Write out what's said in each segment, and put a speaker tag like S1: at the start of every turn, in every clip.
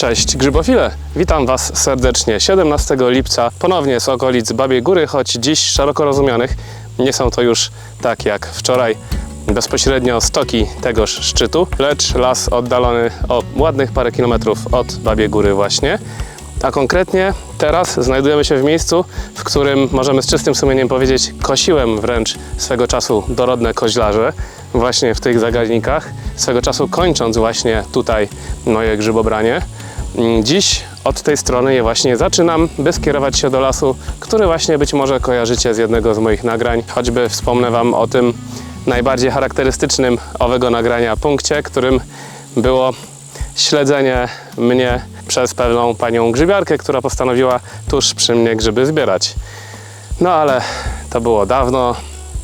S1: Cześć grzybofile! Witam Was serdecznie 17 lipca ponownie z okolic Babiej Góry, choć dziś szeroko rozumianych nie są to już tak jak wczoraj bezpośrednio stoki tegoż szczytu, lecz las oddalony o ładnych parę kilometrów od Babiej Góry właśnie. A konkretnie teraz znajdujemy się w miejscu, w którym możemy z czystym sumieniem powiedzieć, kosiłem wręcz swego czasu dorodne koźlarze, właśnie w tych zagaźnikach, swego czasu kończąc właśnie tutaj moje grzybobranie. Mm, Dziś od tej strony je właśnie zaczynam, by skierować się do lasu, który właśnie być może kojarzycie z jednego z moich nagrań. Choćby wspomnę Wam o tym najbardziej charakterystycznym owego nagrania punkcie, którym było śledzenie mnie przez pewną panią grzybiarkę, która postanowiła tuż przy mnie grzyby zbierać. No ale to było dawno,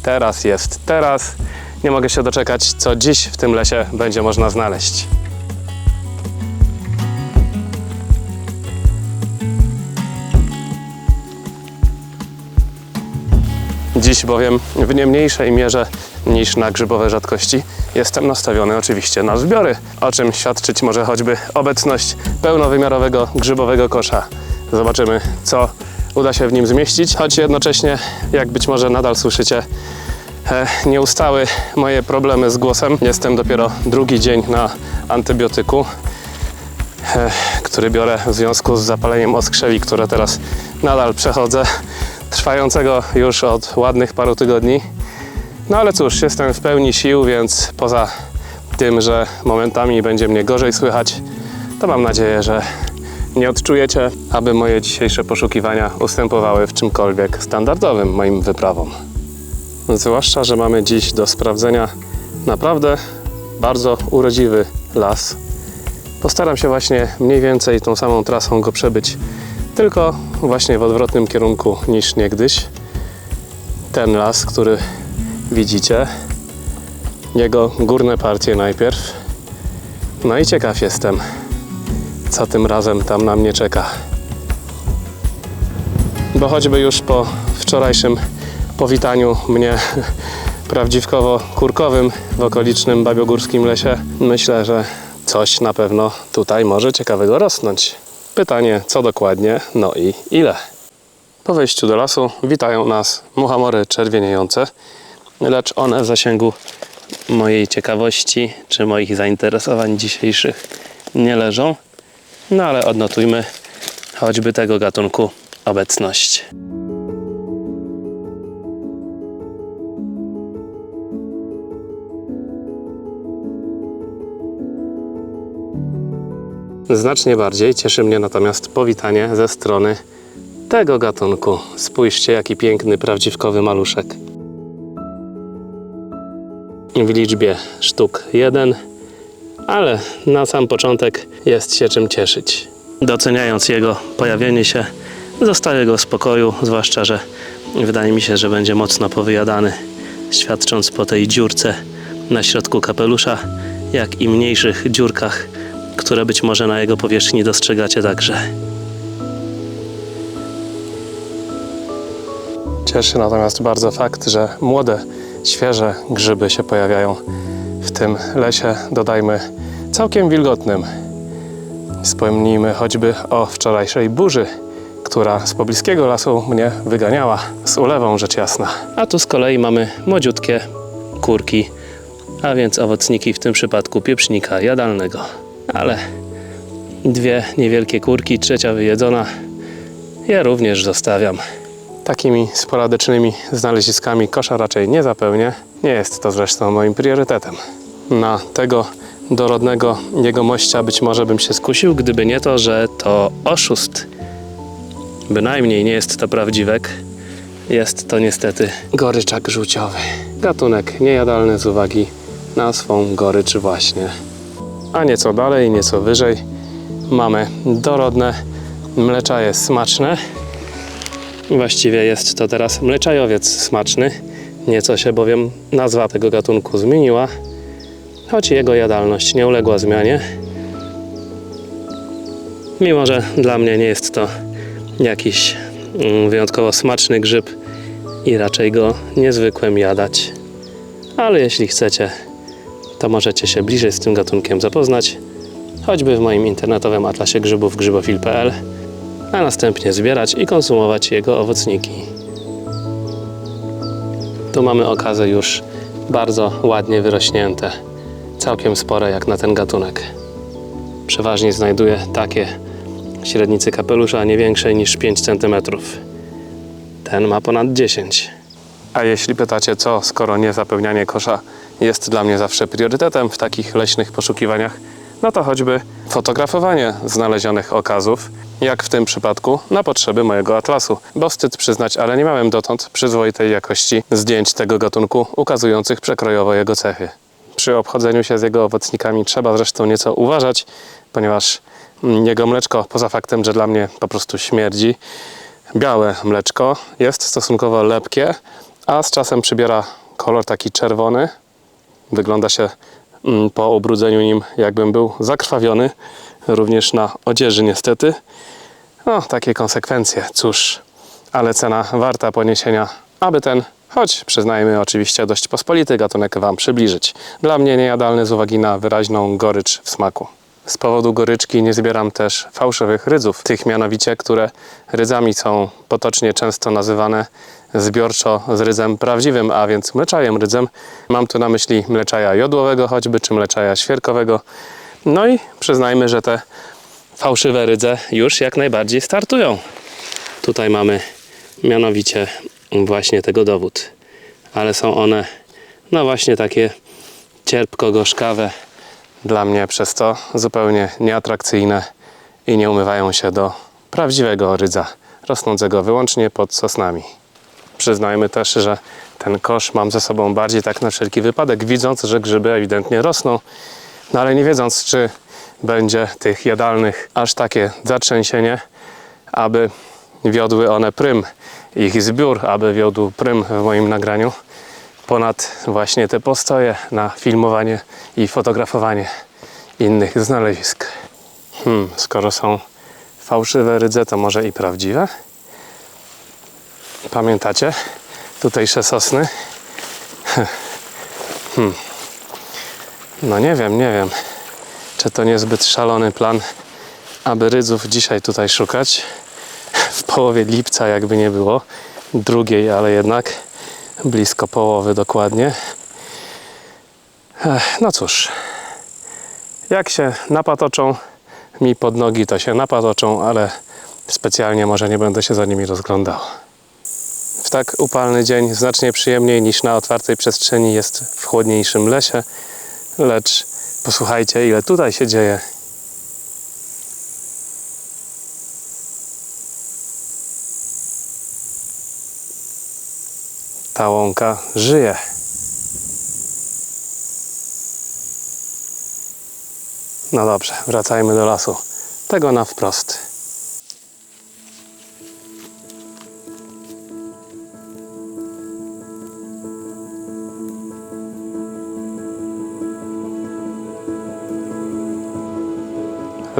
S1: teraz jest teraz. Nie mogę się doczekać, co dziś w tym lesie będzie można znaleźć. Dziś bowiem w nie mniejszej mierze niż na grzybowe rzadkości jestem nastawiony oczywiście na zbiory, o czym świadczyć może choćby obecność pełnowymiarowego grzybowego kosza. Zobaczymy, co uda się w nim zmieścić, choć jednocześnie, jak być może nadal słyszycie, e, nie ustały moje problemy z głosem. Jestem dopiero drugi dzień na antybiotyku, e, który biorę w związku z zapaleniem oskrzewi, które teraz nadal przechodzę, trwającego już od ładnych paru tygodni. No ale cóż, jestem w pełni sił, więc poza tym, że momentami będzie mnie gorzej słychać, to mam nadzieję, że nie odczujecie, aby moje dzisiejsze poszukiwania ustępowały w czymkolwiek standardowym moim wyprawom. Zwłaszcza, że mamy dziś do sprawdzenia naprawdę bardzo urodziwy las. Postaram się właśnie mniej więcej tą samą trasą go przebyć, tylko właśnie w odwrotnym kierunku niż niegdyś. Ten las, który widzicie, jego górne partie najpierw. No i ciekaw jestem, co tym razem tam na mnie czeka. Bo choćby już po wczorajszym powitaniu mnie prawdziwkowo-kurkowym w okolicznym Babiogórskim lesie, myślę, że coś na pewno tutaj może ciekawego rosnąć. Pytanie, co dokładnie, no i ile. Po wejściu do lasu witają nas muchamory czerwieniejące, lecz one w zasięgu mojej ciekawości czy moich zainteresowań dzisiejszych nie leżą. No ale odnotujmy choćby tego gatunku obecność. Znacznie bardziej cieszy mnie natomiast powitanie ze strony tego gatunku. Spójrzcie, jaki piękny, prawdziwkowy maluszek. W liczbie sztuk jeden, ale na sam początek jest się czym cieszyć. Doceniając jego pojawienie się, zostawię go w spokoju, zwłaszcza, że wydaje mi się, że będzie mocno powyjadany, świadcząc po tej dziurce na środku kapelusza, jak i mniejszych dziurkach, które być może na jego powierzchni dostrzegacie także. Cieszy natomiast bardzo fakt, że młode, świeże grzyby się pojawiają w tym lesie, dodajmy całkiem wilgotnym. Wspomnijmy choćby o wczorajszej burzy, która z pobliskiego lasu mnie wyganiała, z ulewą rzecz jasna. A tu z kolei mamy młodziutkie kurki, a więc owocniki, w tym przypadku pieprznika jadalnego. Ale dwie niewielkie kurki, trzecia wyjedzona, ja również zostawiam. Takimi sporadycznymi znaleziskami kosza raczej nie zapełnię. Nie jest to zresztą moim priorytetem. Na tego dorodnego jegomościa być może bym się skusił, gdyby nie to, że to oszust. Bynajmniej nie jest to prawdziwek. Jest to niestety goryczak żółciowy. Gatunek niejadalny z uwagi na swą gorycz właśnie. A nieco dalej, nieco wyżej mamy dorodne mleczaje smaczne. Właściwie jest to teraz mleczajowiec smaczny. Nieco się bowiem nazwa tego gatunku zmieniła, choć jego jadalność nie uległa zmianie. Mimo, że dla mnie nie jest to jakiś mm, wyjątkowo smaczny grzyb i raczej go niezwykłem jadać. Ale jeśli chcecie, możecie się bliżej z tym gatunkiem zapoznać, choćby w moim internetowym atlasie grzybów grzybofil.pl, a następnie zbierać i konsumować jego owocniki. Tu mamy okazy już bardzo ładnie wyrośnięte, całkiem spore jak na ten gatunek. Przeważnie znajduję takie średnicy kapelusza nie większej niż 5 cm. Ten ma ponad 10. A jeśli pytacie co, skoro nie zapełnianie kosza jest dla mnie zawsze priorytetem w takich leśnych poszukiwaniach, no to choćby fotografowanie znalezionych okazów, jak w tym przypadku na potrzeby mojego atlasu. Bo wstyd przyznać, ale nie miałem dotąd przyzwoitej jakości zdjęć tego gatunku ukazujących przekrojowo jego cechy. Przy obchodzeniu się z jego owocnikami trzeba zresztą nieco uważać, ponieważ jego mleczko, poza faktem, że dla mnie po prostu śmierdzi, białe mleczko jest stosunkowo lepkie, a z czasem przybiera kolor taki czerwony. Wygląda się mm, po ubrudzeniu nim, jakbym był zakrwawiony, również na odzieży niestety. No, takie konsekwencje, cóż, ale cena warta poniesienia, aby ten, choć przyznajmy oczywiście dość pospolity gatunek Wam przybliżyć. Dla mnie niejadalny z uwagi na wyraźną gorycz w smaku. Z powodu goryczki nie zbieram też fałszywych rydzów, tych mianowicie, które rydzami są potocznie często nazywane zbiorczo z rydzem prawdziwym, a więc mleczajem rydzem. Mam tu na myśli mleczaja jodłowego choćby, czy mleczaja świerkowego. No i przyznajmy, że te fałszywe rydze już jak najbardziej startują. Tutaj mamy mianowicie właśnie tego dowód. Ale są one no właśnie takie cierpko-gorzkawe dla mnie przez to zupełnie nieatrakcyjne i nie umywają się do prawdziwego rydza rosnącego wyłącznie pod sosnami. Przyznajmy też, że ten kosz mam ze sobą bardziej tak na wszelki wypadek, widząc, że grzyby ewidentnie rosną, no ale nie wiedząc, czy będzie tych jadalnych aż takie zatrzęsienie, aby wiodły one prym, ich zbiór, aby wiodł prym w moim nagraniu, ponad właśnie te postoje na filmowanie i fotografowanie innych znalezisk. Hmm, skoro są fałszywe rydze, to może i prawdziwe? Pamiętacie? Tutejsze sosny? Hmm. No nie wiem, nie wiem. Czy to niezbyt szalony plan, aby rydzów dzisiaj tutaj szukać? W połowie lipca, jakby nie było. Drugiej, ale jednak blisko połowy dokładnie. Ech, no cóż, jak się napatoczą mi pod nogi, to się napatoczą, ale specjalnie może nie będę się za nimi rozglądał. W tak upalny dzień znacznie przyjemniej niż na otwartej przestrzeni jest w chłodniejszym lesie, lecz posłuchajcie, ile tutaj się dzieje. Ta łąka żyje. No dobrze, wracajmy do lasu. Tego na wprost.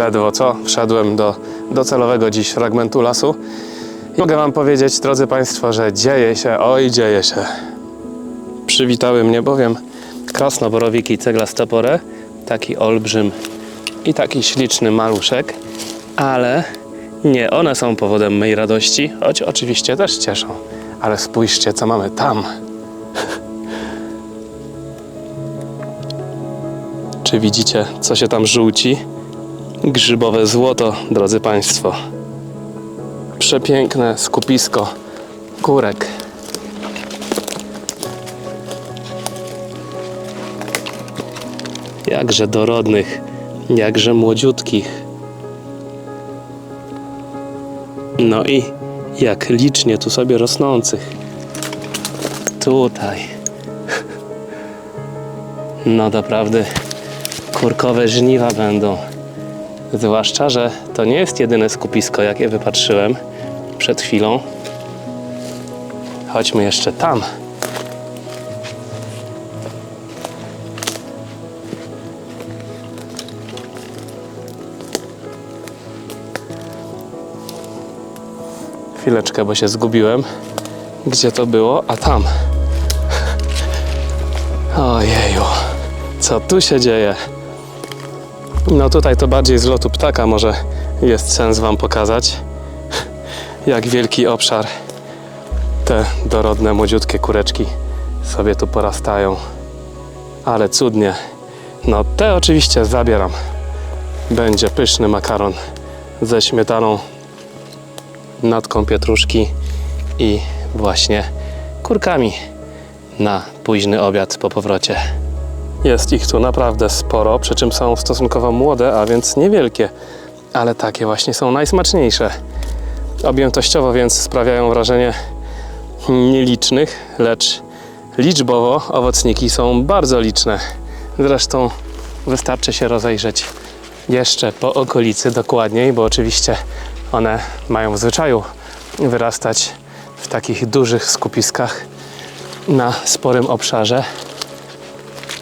S1: Ledwo co, wszedłem do docelowego dziś fragmentu lasu. I mogę Wam powiedzieć, drodzy Państwo, że dzieje się, oj dzieje się. Przywitały mnie bowiem krasnoborowiki i ceglastoporę, taki olbrzym i taki śliczny maluszek, ale nie one są powodem mej radości, choć oczywiście też cieszą. Ale spójrzcie, co mamy tam. Czy widzicie, co się tam żółci? Grzybowe złoto, drodzy Państwo. Przepiękne skupisko kurek. Jakże dorodnych, jakże młodziutkich. No i jak licznie tu sobie rosnących. Tutaj. No doprawdy kurkowe żniwa będą. Zwłaszcza, że to nie jest jedyne skupisko, jakie wypatrzyłem przed chwilą. Chodźmy jeszcze tam. Chwileczkę, bo się zgubiłem. Gdzie to było? A tam. Ojeju, co tu się dzieje? No tutaj to bardziej z lotu ptaka może jest sens Wam pokazać, jak wielki obszar te dorodne, młodziutkie kureczki sobie tu porastają. Ale cudnie. No te oczywiście zabieram. Będzie pyszny makaron ze śmietaną, natką pietruszki i właśnie kurkami na późny obiad po powrocie. Jest ich tu naprawdę sporo, przy czym są stosunkowo młode, a więc niewielkie, ale takie właśnie są najsmaczniejsze. Objętościowo więc sprawiają wrażenie nielicznych, lecz liczbowo owocniki są bardzo liczne. Zresztą wystarczy się rozejrzeć jeszcze po okolicy dokładniej, bo oczywiście one mają w zwyczaju wyrastać w takich dużych skupiskach na sporym obszarze,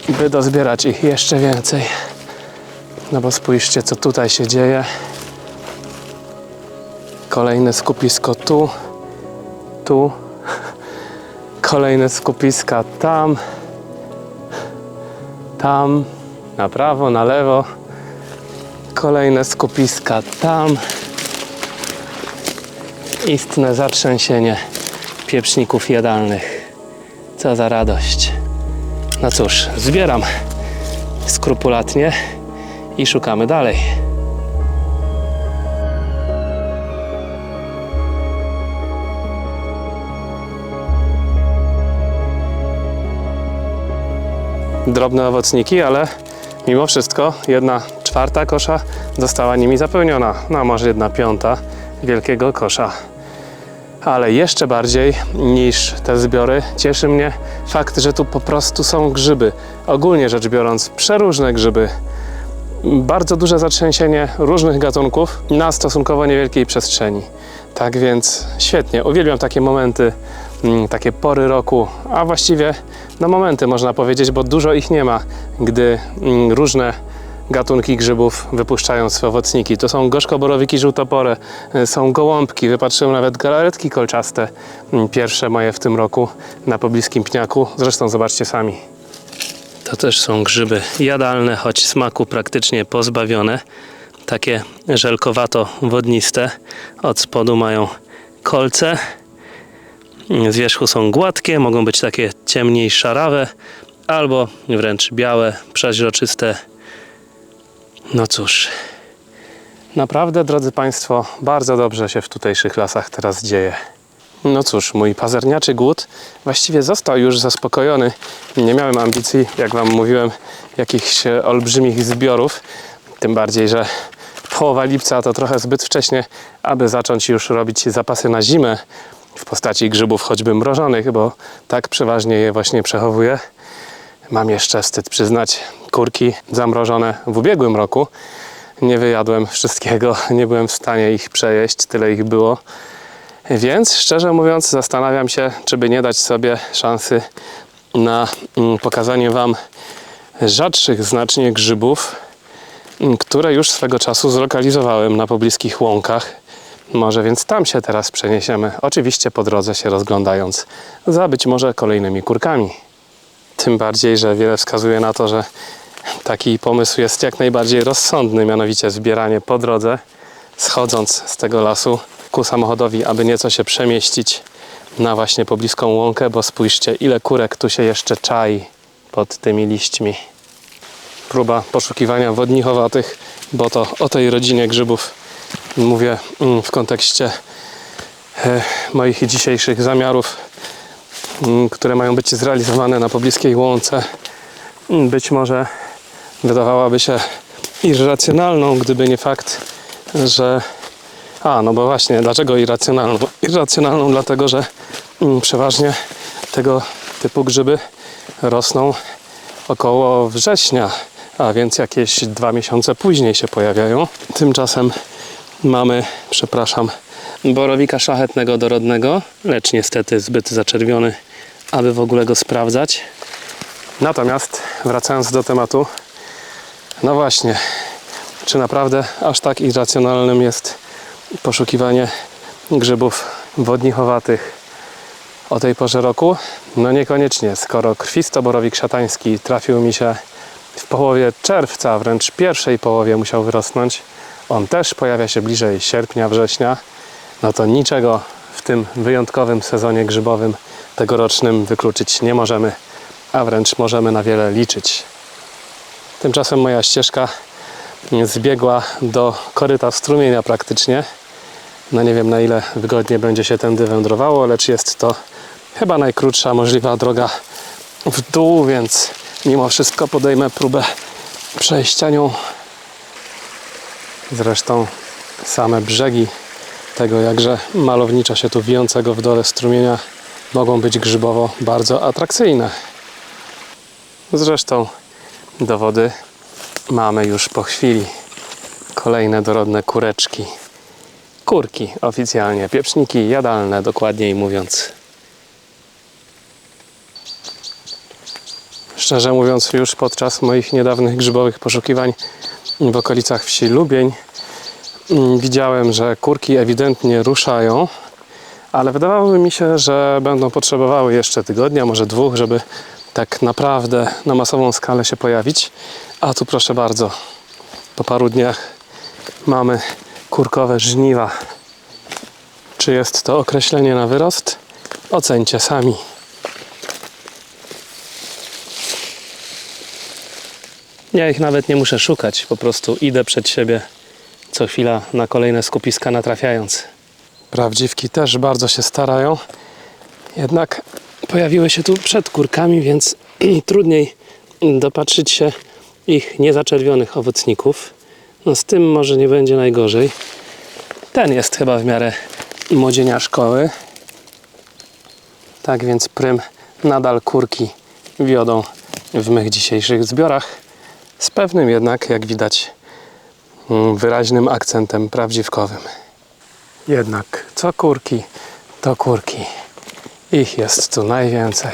S1: by dozbierać ich jeszcze więcej. No bo spójrzcie, co tutaj się dzieje. Kolejne skupisko tu, tu, kolejne skupiska tam, tam, na prawo, na lewo, kolejne skupiska tam. Istne zatrzęsienie pieprzników jadalnych. Co za radość. No cóż, zbieram skrupulatnie i szukamy dalej. Drobne owocniki, ale mimo wszystko jedna czwarta kosza została nimi zapełniona. No może jedna piąta wielkiego kosza. Ale jeszcze bardziej niż te zbiory cieszy mnie fakt, że tu po prostu są grzyby. Ogólnie rzecz biorąc, przeróżne grzyby. Bardzo duże zatrzęsienie różnych gatunków na stosunkowo niewielkiej przestrzeni. Tak więc świetnie, uwielbiam takie momenty, mm, takie pory roku, a właściwie no momenty można powiedzieć, bo dużo ich nie ma, gdy mm, różne gatunki grzybów wypuszczają swoje owocniki. To są gorzkoborowiki żółtopore, y, są gołąbki, wypatrzyłem nawet galaretki kolczaste, mm, pierwsze moje w tym roku na pobliskim pniaku. Zresztą zobaczcie sami. To też są grzyby jadalne, choć smaku praktycznie pozbawione. Takie żelkowato-wodniste. Od spodu mają kolce. Z wierzchu są gładkie, mogą być takie ciemniej szarawe, albo wręcz białe, przeźroczyste. No cóż, naprawdę, drodzy Państwo, bardzo dobrze się w tutejszych lasach teraz dzieje. No cóż, mój pazerniaczy głód właściwie został już zaspokojony. Nie miałem ambicji, jak Wam mówiłem, jakichś olbrzymich zbiorów. Tym bardziej, że połowa lipca to trochę zbyt wcześnie, aby zacząć już robić zapasy na zimę w postaci grzybów choćby mrożonych, bo tak przeważnie je właśnie przechowuję. Mam jeszcze wstyd przyznać kurki zamrożone w ubiegłym roku. Nie wyjadłem wszystkiego, nie byłem w stanie ich przejeść, tyle ich było. Więc szczerze mówiąc, zastanawiam się, czy by nie dać sobie szansy na mm, pokazanie Wam rzadszych znacznie grzybów, mm, które już swego czasu zlokalizowałem na pobliskich łąkach. Może więc tam się teraz przeniesiemy, oczywiście po drodze się rozglądając za być może kolejnymi kurkami. Tym bardziej, że wiele wskazuje na to, że taki pomysł jest jak najbardziej rozsądny, mianowicie zbieranie po drodze, schodząc z tego lasu ku samochodowi, aby nieco się przemieścić na właśnie pobliską łąkę, bo spójrzcie, ile kurek tu się jeszcze czai pod tymi liśćmi. Próba poszukiwania wodnichowatych, bo to o tej rodzinie grzybów mówię mm, w kontekście e, moich dzisiejszych zamiarów, mm, które mają być zrealizowane na pobliskiej łące. Mm, Być może wydawałaby się irracjonalną, gdyby nie fakt, że a, no bo właśnie, dlaczego irracjonalną? Irracjonalną dlatego, że mm, przeważnie tego typu grzyby rosną około września, a więc jakieś dwa miesiące później się pojawiają. Tymczasem mamy, przepraszam, borowika szlachetnego dorodnego, lecz niestety zbyt zaczerwiony, aby w ogóle go sprawdzać. Natomiast wracając do tematu, no właśnie, czy naprawdę aż tak irracjonalnym jest poszukiwanie grzybów wodnichowatych o tej porze roku? No niekoniecznie, skoro krwistoborowik szatański trafił mi się w połowie czerwca, wręcz pierwszej połowie musiał wyrosnąć. On też pojawia się bliżej sierpnia, września. No to niczego w tym wyjątkowym sezonie grzybowym tegorocznym wykluczyć nie możemy, a wręcz możemy na wiele liczyć. Tymczasem moja ścieżka zbiegła do koryta strumienia praktycznie. No nie wiem na ile wygodnie będzie się tędy wędrowało, lecz jest to chyba najkrótsza możliwa droga w dół, więc mimo wszystko podejmę próbę przejścia nią. Zresztą same brzegi tego jakże malowniczo się tu wijącego w dole strumienia mogą być grzybowo bardzo atrakcyjne. Zresztą dowody mamy już po chwili. Kolejne dorodne kureczki. Kurki oficjalnie, pieczniki jadalne dokładniej mówiąc. Szczerze mówiąc, już podczas moich niedawnych grzybowych poszukiwań w okolicach wsi Lubień mm, widziałem, że kurki ewidentnie ruszają, ale wydawało mi się, że będą potrzebowały jeszcze tygodnia, może dwóch, żeby tak naprawdę na masową skalę się pojawić. A tu proszę bardzo, po paru dniach mamy kurkowe żniwa. Czy jest to określenie na wyrost? Ocencie sami. Ja ich nawet nie muszę szukać, po prostu idę przed siebie co chwila na kolejne skupiska natrafiając. Prawdziwki też bardzo się starają, jednak pojawiły się tu przed kurkami, więc trudniej dopatrzyć się ich niezaczerwionych owocników. No z tym może nie będzie najgorzej. Ten jest chyba w miarę młodzienia szkoły. Tak więc prym nadal kurki wiodą w mych dzisiejszych zbiorach. Z pewnym jednak, jak widać, mm, wyraźnym akcentem prawdziwkowym. Jednak co kurki, to kurki. Ich jest tu najwięcej.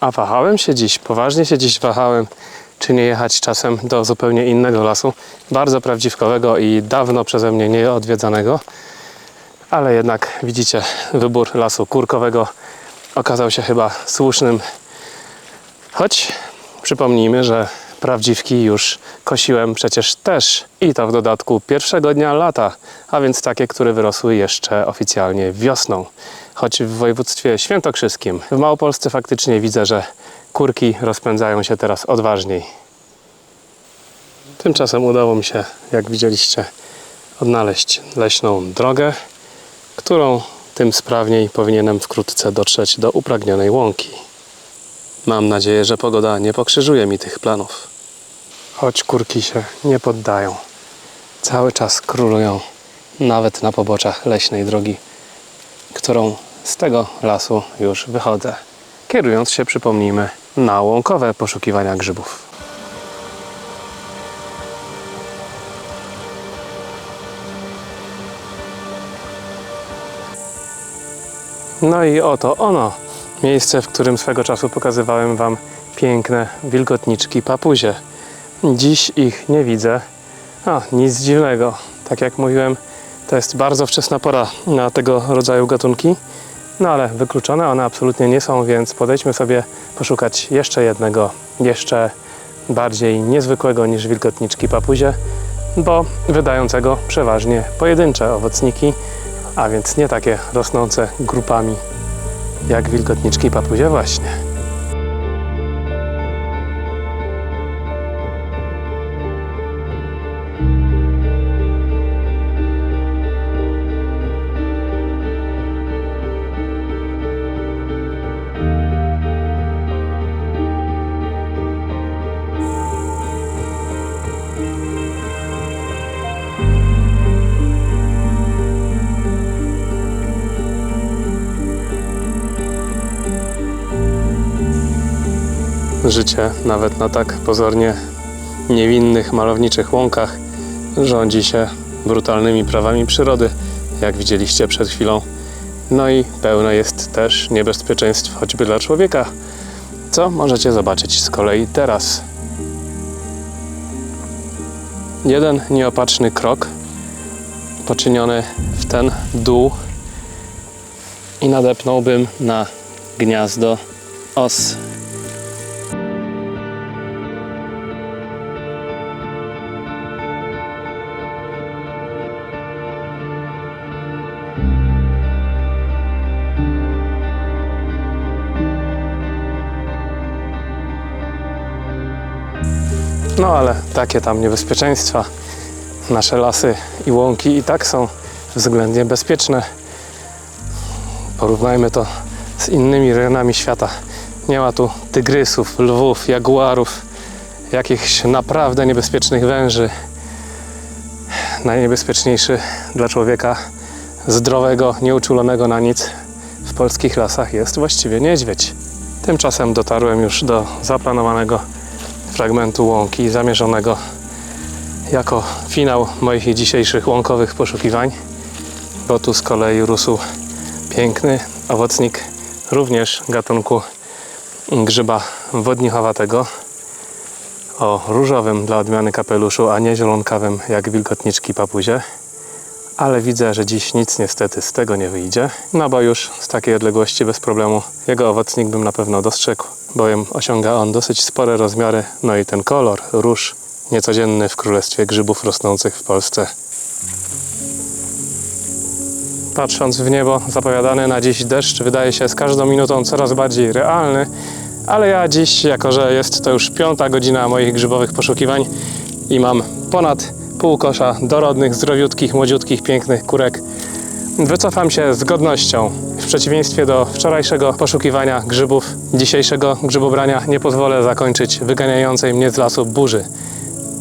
S1: A wahałem się dziś, poważnie się dziś wahałem, czy nie jechać czasem do zupełnie innego lasu, bardzo prawdziwkowego i dawno przeze mnie nie odwiedzanego. Ale jednak widzicie, wybór lasu kurkowego okazał się chyba słusznym. Choć przypomnijmy, że prawdziwki już kosiłem przecież też i to w dodatku pierwszego dnia lata, a więc takie, które wyrosły jeszcze oficjalnie wiosną. Choć w województwie świętokrzyskim, w Małopolsce faktycznie widzę, że kurki rozpędzają się teraz odważniej. Tymczasem udało mi się, jak widzieliście, odnaleźć leśną drogę, którą tym sprawniej powinienem wkrótce dotrzeć do upragnionej łąki. Mam nadzieję, że pogoda nie pokrzyżuje mi tych planów. Choć kurki się nie poddają. Cały czas królują, nawet na poboczach leśnej drogi, którą z tego lasu już wychodzę. Kierując się, przypomnijmy, na łąkowe poszukiwania grzybów. No i oto ono, miejsce, w którym swego czasu pokazywałem Wam piękne wilgotniczki papuzie. Dziś ich nie widzę. A, nic dziwnego. Tak jak mówiłem, to jest bardzo wczesna pora na tego rodzaju gatunki. No ale wykluczone one absolutnie nie są, więc podejdźmy sobie poszukać jeszcze jednego, jeszcze bardziej niezwykłego niż wilgotniczki papuzie, bo wydającego przeważnie pojedyncze owocniki, a więc nie takie rosnące grupami jak wilgotniczki papuzie właśnie. Życie, nawet na tak pozornie niewinnych, malowniczych łąkach, rządzi się brutalnymi prawami przyrody, jak widzieliście przed chwilą. No i pełne jest też niebezpieczeństw choćby dla człowieka, co możecie zobaczyć z kolei teraz. Jeden nieopatrzny krok poczyniony w ten dół i nadepnąłbym na gniazdo os No ale takie tam niebezpieczeństwa. Nasze lasy i łąki i tak są względnie bezpieczne. Porównajmy to z innymi rejonami świata. Nie ma tu tygrysów, lwów, jaguarów, jakichś naprawdę niebezpiecznych węży. Najniebezpieczniejszy dla człowieka zdrowego, nieuczulonego na nic w polskich lasach jest właściwie niedźwiedź. Tymczasem dotarłem już do zaplanowanego fragmentu łąki, zamierzonego jako finał moich dzisiejszych łąkowych poszukiwań, bo tu z kolei rósł piękny owocnik, również gatunku grzyba wodnichowatego, o różowym dla odmiany kapeluszu, a nie zielonkawym jak wilgotniczki papuzie. Ale widzę, że dziś nic niestety z tego nie wyjdzie, no bo już z takiej odległości bez problemu jego owocnik bym na pewno dostrzegł, bowiem osiąga on dosyć spore rozmiary, no i ten kolor, róż, niecodzienny w królestwie grzybów rosnących w Polsce. Patrząc w niebo, zapowiadany na dziś deszcz wydaje się z każdą minutą coraz bardziej realny, ale ja dziś, jako że jest to już piąta godzina moich grzybowych poszukiwań i mam ponad pół kosza dorodnych, zdrowiutkich, młodziutkich, pięknych kurek, wycofam się z godnością. W przeciwieństwie do wczorajszego poszukiwania grzybów, dzisiejszego grzybobrania nie pozwolę zakończyć wyganiającej mnie z lasu burzy.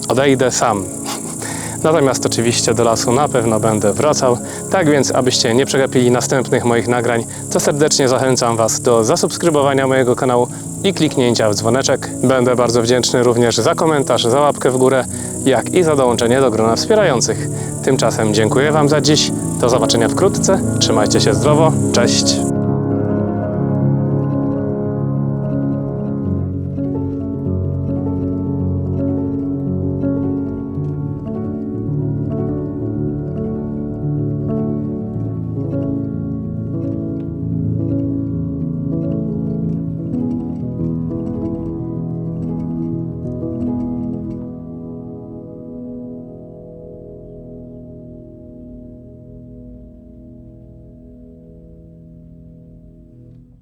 S1: Odejdę sam. Natomiast oczywiście do lasu na pewno będę wracał. Tak więc, abyście nie przegapili następnych moich nagrań, to serdecznie zachęcam Was do zasubskrybowania mojego kanału i kliknięcia w dzwoneczek. Będę bardzo wdzięczny również za komentarz, za łapkę w górę, jak i za dołączenie do grona wspierających. Tymczasem dziękuję Wam za dziś. Do zobaczenia wkrótce. Trzymajcie się zdrowo. Cześć.